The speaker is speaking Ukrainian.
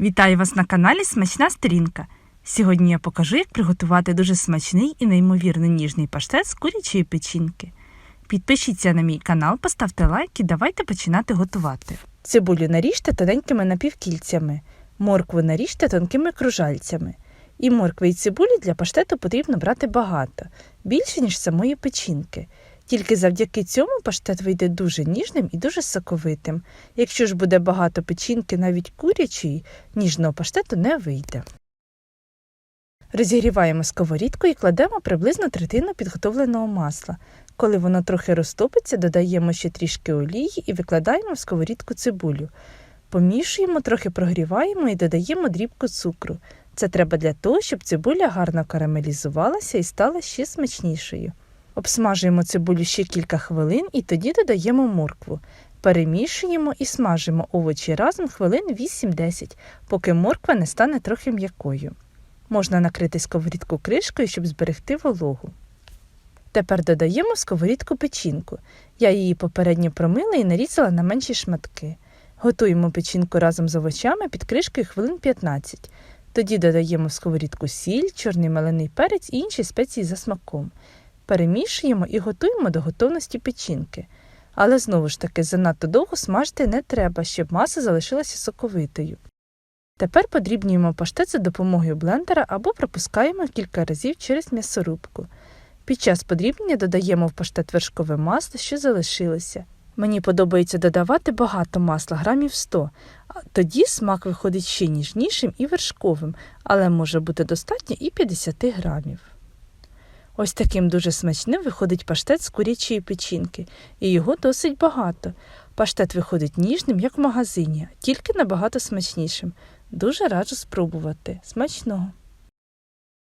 Вітаю вас на каналі Смачна сторінка. Сьогодні я покажу, як приготувати дуже смачний і неймовірно ніжний паштет з курячої печінки. Підпишіться на мій канал, поставте лайк і давайте починати готувати. Цибулю наріжте тоненькими напівкільцями, моркву наріжте тонкими кружальцями. І моркви і цибулі для паштету потрібно брати багато, більше, ніж самої печінки. Тільки завдяки цьому паштет вийде дуже ніжним і дуже соковитим. Якщо ж буде багато печінки, навіть курячої, ніжного паштету не вийде. Розігріваємо сковорідку і кладемо приблизно третину підготовленого масла. Коли воно трохи розтопиться, додаємо ще трішки олії і викладаємо в сковорідку цибулю. Помішуємо, трохи прогріваємо і додаємо дрібку цукру. Це треба для того, щоб цибуля гарно карамелізувалася і стала ще смачнішою. Обсмажуємо цибулю ще кілька хвилин і тоді додаємо моркву. Перемішуємо і смажимо овочі разом хвилин 8-10, поки морква не стане трохи м'якою. Можна накрити сковорідку кришкою, щоб зберегти вологу. Тепер додаємо в сковорідку печінку. Я її попередньо промила і нарізала на менші шматки. Готуємо печінку разом з овочами під кришкою хвилин 15. Тоді додаємо в сковорідку сіль, чорний мелений перець і інші спеції за смаком. Перемішуємо і готуємо до готовності печінки. Але знову ж таки занадто довго смажити не треба, щоб маса залишилася соковитою. Тепер подрібнюємо паштет за допомогою блендера або пропускаємо кілька разів через м'ясорубку. Під час подрібнення додаємо в паштет вершкове масло, що залишилося. Мені подобається додавати багато масла, грамів 100, а тоді смак виходить ще ніжнішим і вершковим, але може бути достатньо і 50 грамів. Ось таким дуже смачним виходить паштет з курячої печінки, і його досить багато. Паштет виходить ніжним, як в магазині, тільки набагато смачнішим. Дуже раджу спробувати. Смачного!